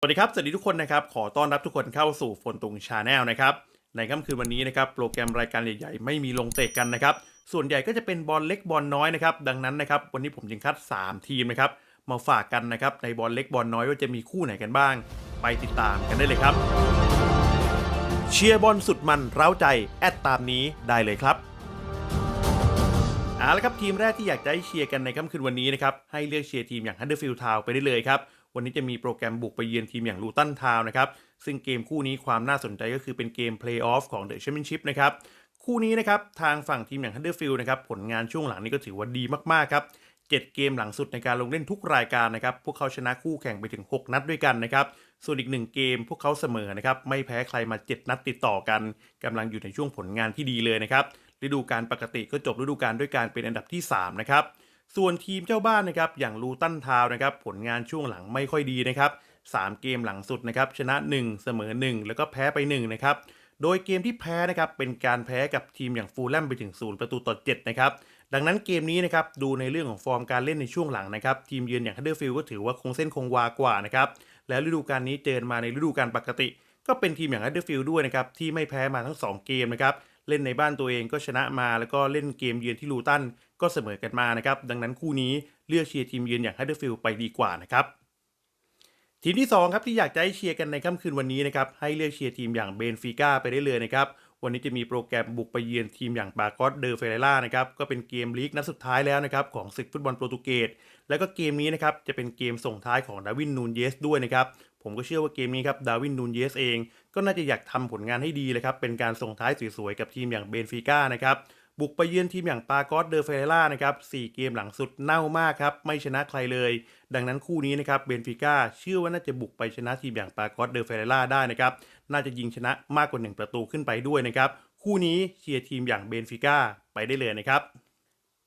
สวัสดีครับ สวัสดีทุกคนนะครับ ขอต้อนรับทุกคนเข้าสู่ฝนตุงชาแนลนะครับ ในค่ำคืนวันนี้นะครับ โปรแกรมรายการใหญ่ๆ ไม่มีลงเตะกันนะครับ ส่วนใหญ่ก็จะเป็นบอลเล็กบอลน้อยนะครับ ดังนั้นนะครับ วันนี้ผมจึงคัด 3 ทีมนะครับ มาฝากกันนะครับ ในบอลเล็กบอลน้อยว่าจะมีคู่ไหนกันบ้าง ไปติดตามกันได้เลยครับ เชียร์บอลสุดมันเร้าใจ แอดตามนี้ได้เลยครับเอาละครับทีมแรกที่อยากจะให้เชียร์กันในค่ำคืนวันนี้นะครับ ให้เลือกเชียร์ทีมอย่าง Huddersfield Town ไปได้เลยครับ วันนี้จะมีโปรแกรมบุกไปเยือนทีมอย่างลูตันทาวนะครับซึ่งเกมคู่นี้ความน่าสนใจก็คือเป็นเกมเพลย์ออฟของเดอะแชมเปี้ยนชิพนะครับคู่นี้นะครับทางฝั่งทีมอย่าง Huddersfield นะครับผลงานช่วงหลังนี้ก็ถือว่าดีมากๆครับ7 เกมหลังสุดในการลงเล่นทุกรายการนะครับ พวกเขาชนะคู่แข่งไปถึง 6 นัดด้วยกันนะครับ ส่วนอีก 1 เกมพวกเขาเสมอนะครับ ไม่แพ้ใครมา 7 นัดติดต่อกันกำลังอยู่ในช่วงผลงานที่ดีเลยนะครับ ฤดูกาลปกติก็จบฤดูกาลด้วยการเป็นอันดับที่ 3 นะครับ ส่วนทีมเจ้าบ้านนะครับอย่างลูตันทาวนะครับผลงานช่วงหลังไม่ค่อยดีนะครับ3เกมหลังสุดนะครับชนะ 1 เสมอ 1 แล้วก็แพ้ไป1นะครับโดยเกมที่แพ้นะครับเป็นการแพ้กับทีมอย่างฟูลแลมไปถึง 0 ประตูต่อ7นะครับดังนั้นเกมนี้นะครับดูในเรื่องของฟอร์มการเล่นในช่วงหลังนะครับทีมเยือนอย่างฮัตเดอร์ฟิลก็ถือว่าคงเส้นคงวากว่านะครับแล้วฤดูกาลนี้เจอมาในฤดูกาลปกติ ก็เป็นทีมอย่างฮัตเดอร์ฟิลด้วยนะครับที่ไม่แพ้มาทั้ง 2 เกมนะครับเล่นในบ้านตัวเองก็ชนะมาแล้วก็เล่นเกมเยือนที่ลูตัน ก็เสมอกันมานะครับ ดังนั้นคู่นี้เลือกเชียร์ทีมเยือนอย่างฮัตเดอร์ฟิลไปดีกว่านะครับ ทีมที่ 2 ครับที่อยากจะให้เชียร์กันในค่ำคืนวันนี้นะครับให้เลือกเชียร์ทีมอย่างเบนฟิก้าไปได้เลยนะครับวันนี้จะมีโปรแกรมบุกไปเยือนทีมอย่างบากอสเดอเฟเรล่านะครับก็เป็นเกมลีกนัดสุดท้ายแล้วนะครับของศึกฟุตบอลโปรตุเกสแล้วก็เกมนี้นะครับจะเป็นเกมส่งท้ายของดาวินนูนเยสด้วยนะครับผมก็เชื่อว่าเกมนี้ครับดาวินนูนเยสเอง ก็น่าจะอยากทำผลงานให้ดีเลยครับเป็นการส่งท้ายสวยๆกับทีมอย่างเบนฟิก้านะครับ บุกไปเยือนทีมอย่างปากอสเดอเฟเรล่านะครับ4เกมหลังสุดเน่ามากครับ ไม่ชนะใครเลย ดังนั้นคู่นี้นะครับเบนฟิก้าเชื่อว่าน่าจะบุกไปชนะทีมอย่างปากอสเดอเฟเรล่าได้นะครับ น่าจะยิงชนะมากกว่า 1 ประตูขึ้นไปด้วยนะครับ คู่นี้เชียร์ทีมอย่างเบนฟิก้าไปได้เลยนะครับ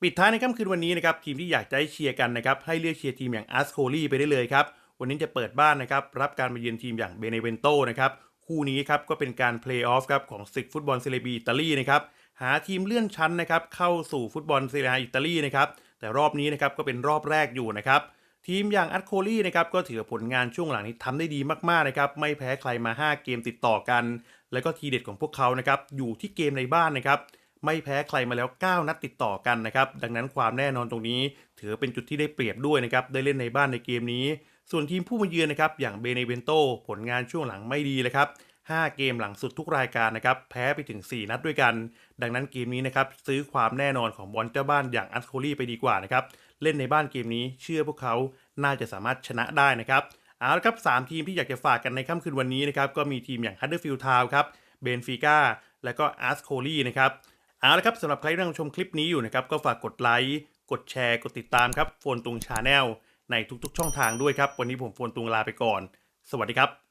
ปิดท้ายในค่ำคืนวันนี้นะครับทีมที่อยากจะให้เชียร์กันนะครับให้เลือกเชียร์ทีมอย่างอาร์สโคลีไปได้เลยครับวันนี้จะเปิดบ้านนะครับรับการมาเยือนทีมอย่างเบเนเวนโตนะครับคู่นี้ครับก็เป็นการเพลย์ออฟครับของศึกฟุตบอลเซเลบีอิตาลีนะครับ หาทีมเลื่อนชั้นนะครับเข้าสู่ฟุตบอลเซเรียอิตาลีนะครับแต่รอบนี้นะครับก็เป็นรอบแรกอยู่นะครับทีมอย่างอัตโคลี่นะครับก็ถือผลงานช่วงหลังนี้ทำได้ดีมากๆนะครับไม่แพ้ใครมา 5 เกมติดต่อกัน แล้วก็ทีเด็ดของพวกเขานะครับอยู่ที่เกมในบ้านนะครับไม่แพ้ใครมาแล้ว 9 นัดติดต่อกันนะครับดังนั้นความแน่นอนตรงนี้ ถือเป็นจุดที่ได้เปรียบด้วยนะครับได้เล่นในบ้านในเกมนี้ ส่วนทีมผู้มาเยือนนะครับอย่างเบเนเวนโตผลงานช่วงหลังไม่ดีเลยครับ 5 เกมหลังสุดทุกรายการนะครับ แพ้ไปถึง 4 นัดด้วยกัน ดังนั้นเกมนี้นะครับ ซื้อความแน่นอนของบอลเจ้าบ้านอย่างอัสโคลีไปดีกว่านะครับ เล่นในบ้านเกมนี้เชื่อพวกเขาน่าจะสามารถชนะได้นะครับเอาละครับ 3 ทีมที่อยากจะฝากกันในค่ำคืนวันนี้นะครับ ก็มีทีมอย่าง Huddersfield Town ครับเบนฟิก้าและก็อาร์สโคลีนะครับเอาละครับสำหรับใครที่กำลังชมคลิปนี้อยู่นะครับ ก็ฝากกดไลค์กดแชร์ กดติดตามครับโฟนตุงชาแนลในทุกๆ ช่องทางด้วยครับ วันนี้ผมโฟนตุงลาไปก่อน สวัสดีครับ